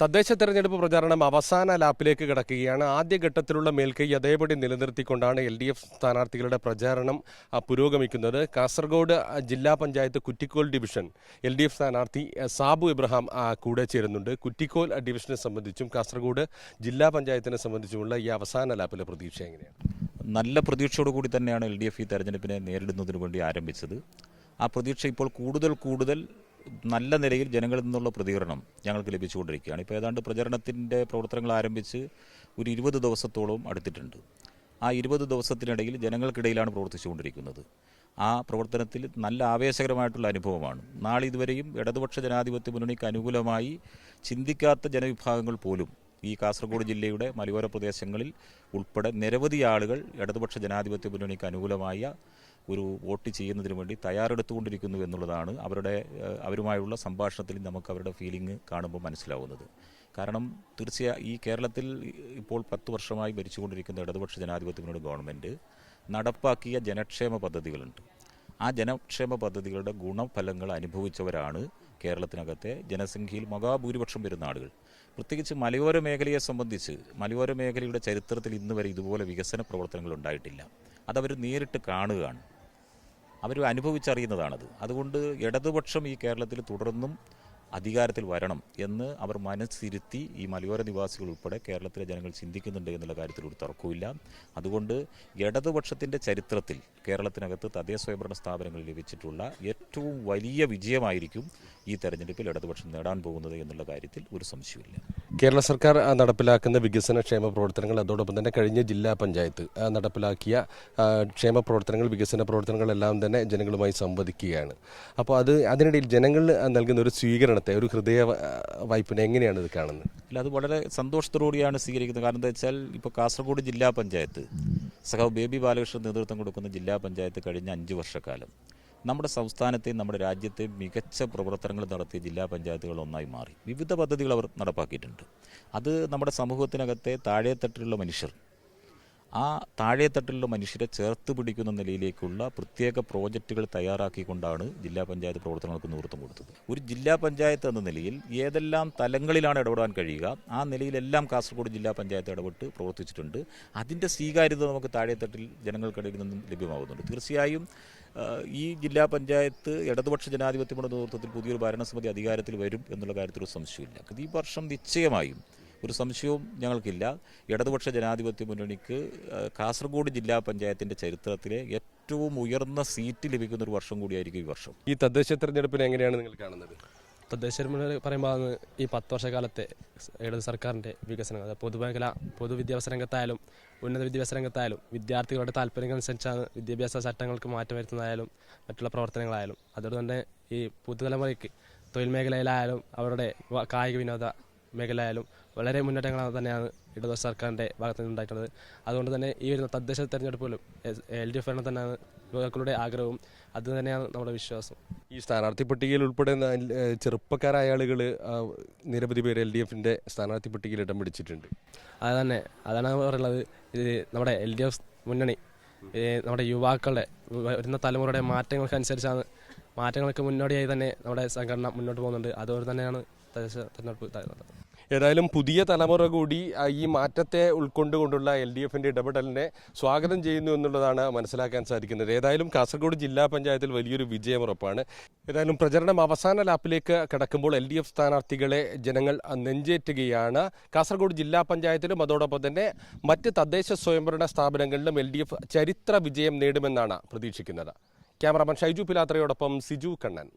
തദ്ദേശ തെരഞ്ഞെടുപ്പ് പ്രചാരണം അവസാന ലാപ്പിലേക്ക് കിടക്കുകയാണ്. ആദ്യഘട്ടത്തിലുള്ള മേൽക്കൈ അതേപടി നിലനിർത്തിക്കൊണ്ടാണ് എൽ ഡി എഫ് സ്ഥാനാർത്ഥികളുടെ പ്രചാരണം പുരോഗമിക്കുന്നത്. കാസർഗോഡ് ജില്ലാ panchayat Kuttikol division L D F സ്ഥാനാർത്ഥി സാബു ഇബ്രഹാം കൂടെ ചേരുന്നുണ്ട്. കുറ്റിക്കോൽ ഡിവിഷനെ സംബന്ധിച്ചും കാസർഗോഡ് ജില്ലാ പഞ്ചായത്തിനെ സംബന്ധിച്ചുമുള്ള ഈ അവസാന ലാപ്പിലെ പ്രതീക്ഷ എങ്ങനെയാണ്? നല്ല പ്രതീക്ഷയോടുകൂടി തന്നെയാണ് എൽ ഡി എഫ് ഈ തെരഞ്ഞെടുപ്പിനെ നേരിടുന്നതിന് വേണ്ടി ആരംഭിച്ചത്. ആ പ്രതീക്ഷ ഇപ്പോൾ കൂടുതൽ കൂടുതൽ നല്ല നിലയിൽ ജനങ്ങളിൽ നിന്നുള്ള പ്രതികരണം ഞങ്ങൾക്ക് ലഭിച്ചുകൊണ്ടിരിക്കുകയാണ്. ഇപ്പോൾ ഏതാണ്ട് പ്രചരണത്തിന്റെ പ്രവർത്തനങ്ങൾ ആരംഭിച്ച് ഒരു ഇരുപത് ദിവസത്തോളം അടുത്തിട്ടുണ്ട്. ആ ഇരുപത് ദിവസത്തിനിടയിൽ ജനങ്ങൾക്കിടയിലാണ് പ്രവർത്തിച്ചുകൊണ്ടിരിക്കുന്നത്. ആ പ്രവർത്തനത്തിൽ നല്ല ആവേശകരമായിട്ടുള്ള അനുഭവമാണ്. നാളെ ഇതുവരെയും ഇടതുപക്ഷ ജനാധിപത്യ മുന്നണിക്ക് അനുകൂലമായി ചിന്തിക്കാത്ത ജനവിഭാഗങ്ങൾ പോലും ഈ കാസർഗോഡ് ജില്ലയുടെ മലയോര പ്രദേശങ്ങളിൽ ഉൾപ്പെടെ നിരവധി ആളുകൾ ഇടതുപക്ഷ ജനാധിപത്യ മുന്നണിക്ക് അനുകൂലമായ ഒരു വോട്ട് ചെയ്യുന്നതിന് വേണ്ടി തയ്യാറെടുത്തുകൊണ്ടിരിക്കുന്നു എന്നുള്ളതാണ് അവരുടെ അവരുമായുള്ള സംഭാഷണത്തിൽ നമുക്ക് അവരുടെ ഫീലിംഗ് കാണുമ്പോൾ മനസ്സിലാവുന്നത്. കാരണം തീർച്ചയായും ഈ കേരളത്തിൽ ഇപ്പോൾ പത്ത് വർഷമായി ഭരിച്ചുകൊണ്ടിരിക്കുന്ന ഇടതുപക്ഷ ജനാധിപത്യ മുന്നണി ഗവൺമെന്റ് നടപ്പാക്കിയ ജനക്ഷേമ പദ്ധതികളുണ്ട്. ആ ജനക്ഷേമ പദ്ധതികളുടെ ഗുണഫലങ്ങൾ അനുഭവിച്ചവരാണ് കേരളത്തിനകത്തെ ജനസംഖ്യയിൽ മഹാഭൂരിപക്ഷം വരുന്ന ആളുകൾ. പ്രത്യേകിച്ച് മലയോര മേഖലയെ സംബന്ധിച്ച് മലയോര മേഖലയുടെ ചരിത്രത്തിൽ ഇന്ന് വരെ ഇതുപോലെ വികസന പ്രവർത്തനങ്ങൾ ഉണ്ടായിട്ടില്ല. അതവർ നേരിട്ട് കാണുകയാണ്. അവർ അനുഭവിച്ചറിയുന്നതാണത്. അതുകൊണ്ട് ഇടതുപക്ഷം ഈ കേരളത്തിൽ തുടർന്നും അധികാരത്തിൽ വരണം എന്ന് അവർ മനസ്സിരുത്തി ഈ മലയോര നിവാസികൾ ഉൾപ്പെടെ കേരളത്തിലെ ജനങ്ങൾ ചിന്തിക്കുന്നുണ്ട് എന്നുള്ള കാര്യത്തിൽ ഒരു തർക്കവുമില്ല. അതുകൊണ്ട് ഇടതുപക്ഷത്തിന്റെ ചരിത്രത്തിൽ കേരളത്തിനകത്ത് തദ്ദേശ സ്വയംഭരണ സ്ഥാപനങ്ങളിൽ ലഭിച്ചിട്ടുള്ള ഏറ്റവും വലിയ വിജയമായിരിക്കും ഈ തെരഞ്ഞെടുപ്പിൽ ഇടതുപക്ഷം നേടാൻ പോകുന്നത് എന്നുള്ള കാര്യത്തിൽ ഒരു സംശയമില്ല കേരള സർക്കാർ നടപ്പിലാക്കുന്ന വികസന ക്ഷേമ പ്രവർത്തനങ്ങൾ അതോടൊപ്പം തന്നെ കഴിഞ്ഞ ജില്ലാ പഞ്ചായത്ത് നടപ്പിലാക്കിയ ക്ഷേമ പ്രവർത്തനങ്ങൾ വികസന പ്രവർത്തനങ്ങളെല്ലാം തന്നെ ജനങ്ങളുമായി സംവദിക്കുകയാണ്. അപ്പോൾ അത് അതിനിടയിൽ ജനങ്ങൾ നൽകുന്ന ഒരു സ്വീകരണത്തെ ഒരു ഹൃദയ വായ്പിനെ എങ്ങനെയാണ് ഇത് കാണുന്നത്? അല്ല അത് വളരെ സന്തോഷത്തോടുകൂടിയാണ് സ്വീകരിക്കുന്നത്. കാരണം എന്താ വെച്ചാൽ ഇപ്പോൾ കാസർഗോഡ് ജില്ലാ പഞ്ചായത്ത് സഖാവ് ബേബി ബാലകൃഷ്ണൻ നേതൃത്വം കൊടുക്കുന്ന ജില്ലാ പഞ്ചായത്ത് കഴിഞ്ഞ അഞ്ച് വർഷക്കാലം നമ്മുടെ സംസ്ഥാനത്തെയും നമ്മുടെ രാജ്യത്തെയും മികച്ച പ്രവർത്തനങ്ങൾ നടത്തിയ ജില്ലാ പഞ്ചായത്തുകൾ ഒന്നായി മാറി. വിവിധ പദ്ധതികൾ അവർ നടപ്പാക്കിയിട്ടുണ്ട്. അത് നമ്മുടെ സമൂഹത്തിനകത്തെ താഴെത്തട്ടിലുള്ള മനുഷ്യർ ആ താഴെത്തട്ടിലുള്ള മനുഷ്യരെ ചേർത്ത് പിടിക്കുന്ന നിലയിലേക്കുള്ള പ്രത്യേക പ്രോജക്റ്റുകൾ തയ്യാറാക്കിക്കൊണ്ടാണ് ജില്ലാ പഞ്ചായത്ത് പ്രവർത്തനങ്ങൾക്ക് നേതൃത്വം കൊടുത്തത്. ഒരു ജില്ലാ പഞ്ചായത്ത് എന്ന നിലയിൽ ഏതെല്ലാം തലങ്ങളിലാണ് ഇടപെടാൻ കഴിയുക ആ നിലയിലെല്ലാം കാസർഗോഡ് ജില്ലാ പഞ്ചായത്ത് ഇടപെട്ട് പ്രവർത്തിച്ചിട്ടുണ്ട്. അതിന്റെ സ്വീകാര്യത നമുക്ക് താഴെത്തട്ടിൽ ജനങ്ങൾക്കിടയിൽ നിന്നും ലഭ്യമാകുന്നുണ്ട്. തീർച്ചയായും ഈ ജില്ലാ പഞ്ചായത്ത് ഇടതുപക്ഷ ജനാധിപത്യമുള്ള നേതൃത്വത്തിൽ പുതിയൊരു ഭരണസമിതി അധികാരത്തിൽ വരും എന്നുള്ള കാര്യത്തിൽ ഒരു സംശയമില്ല ഈ വർഷം നിശ്ചയമായും ഒരു സംശയവും ഞങ്ങൾക്കില്ല. ഇടതുപക്ഷ ജനാധിപത്യ മുന്നണിക്ക് കാസർഗോഡ് ജില്ലാ പഞ്ചായത്തിന്റെ ചരിത്രത്തിലെ ഏറ്റവും ഉയർന്ന സീറ്റ് ലഭിക്കുന്ന ഒരു വർഷം കൂടിയായിരിക്കും ഈ വർഷം. ഈ തദ്ദേശ തെരഞ്ഞെടുപ്പിനെ എങ്ങനെയാണ് നിങ്ങൾ കാണുന്നത്? തദ്ദേശ തെരഞ്ഞെടുപ്പ് പറയുമ്പോൾ ഈ പത്ത് വർഷക്കാലത്തെ ഇടത് സർക്കാരിന്റെ വികസനം അതായത് പൊതുമേഖല പൊതുവിദ്യാഭ്യാസ രംഗത്തായാലും ഉന്നത വിദ്യാഭ്യാസ രംഗത്തായാലും വിദ്യാർത്ഥികളുടെ താല്പര്യങ്ങൾക്കനുസരിച്ചാണ് വിദ്യാഭ്യാസ ചട്ടങ്ങൾക്ക് മാറ്റം വരുത്തുന്നതായാലും മറ്റുള്ള പ്രവർത്തനങ്ങളായാലും അതുകൊണ്ട് തന്നെ ഈ പുതുതലമുറയ്ക്ക് തൊഴിൽ മേഖലയിലായാലും അവരുടെ കായിക വിനോദ മേഖലയായാലും വളരെ മുന്നേറ്റങ്ങൾ തന്നെയാണ് ഇടതു സർക്കാരിന്റെ ഭാഗത്ത് നിന്നുണ്ടായിട്ടുള്ളത് അതുകൊണ്ട് തന്നെ ഈ വരുന്ന തദ്ദേശ തെരഞ്ഞെടുപ്പിലും എൽ ഡി എഫ് ഭരണം തന്നെയാണ് യുവാക്കളുടെ ആഗ്രഹവും. അത് തന്നെയാണ് നമ്മുടെ വിശ്വാസം. ഈ സ്ഥാനാർത്ഥി പട്ടികയിൽ ഉൾപ്പെടുന്ന ചെറുപ്പക്കാരായ ആളുകൾ നിരവധി പേര് എൽ ഡി എഫിന്റെ സ്ഥാനാർത്ഥി പട്ടികയിൽ ഇടം പിടിച്ചിട്ടുണ്ട്. അത് തന്നെ അതാണ് പറയുന്നത്. ഇത് നമ്മുടെ എൽ ഡി എഫ് മുന്നണി നമ്മുടെ യുവാക്കളുടെ വരുന്ന തലമുറയുടെ മാറ്റങ്ങൾക്കനുസരിച്ചാണ് മാറ്റങ്ങൾക്ക് മുന്നോടിയായി തന്നെ നമ്മുടെ സംഘടന മുന്നോട്ട് പോകുന്നുണ്ട്. അതുകൊണ്ട് തന്നെയാണ് തദ്ദേശ തെരഞ്ഞെടുപ്പ്. ഏതായാലും പുതിയ തലമുറ കൂടി ഈ മാറ്റത്തെ ഉൾക്കൊണ്ടുകൊണ്ടുള്ള എൽ ഡി എഫിന്റെ ഇടപെടലിനെ സ്വാഗതം ചെയ്യുന്നു എന്നുള്ളതാണ് മനസ്സിലാക്കാൻ സാധിക്കുന്നത്. ഏതായാലും കാസർഗോഡ് ജില്ലാ പഞ്ചായത്തിൽ വലിയൊരു വിജയമുറപ്പാണ്. ഏതായാലും പ്രചരണം അവസാന ലാപ്പിലേക്ക് കടക്കുമ്പോൾ എൽ ഡി എഫ് സ്ഥാനാർത്ഥികളെ ജനങ്ങൾ നെഞ്ചേറ്റുകയാണ്. കാസർഗോഡ് ജില്ലാ പഞ്ചായത്തിലും അതോടൊപ്പം തന്നെ മറ്റ് തദ്ദേശ സ്വയംഭരണ സ്ഥാപനങ്ങളിലും എൽ ഡി എഫ് ചരിത്ര വിജയം നേടുമെന്നാണ് പ്രതീക്ഷിക്കുന്നത്. ക്യാമറമാൻ ഷൈജു പിലാത്രയോടൊപ്പം സിജു കണ്ണൻ.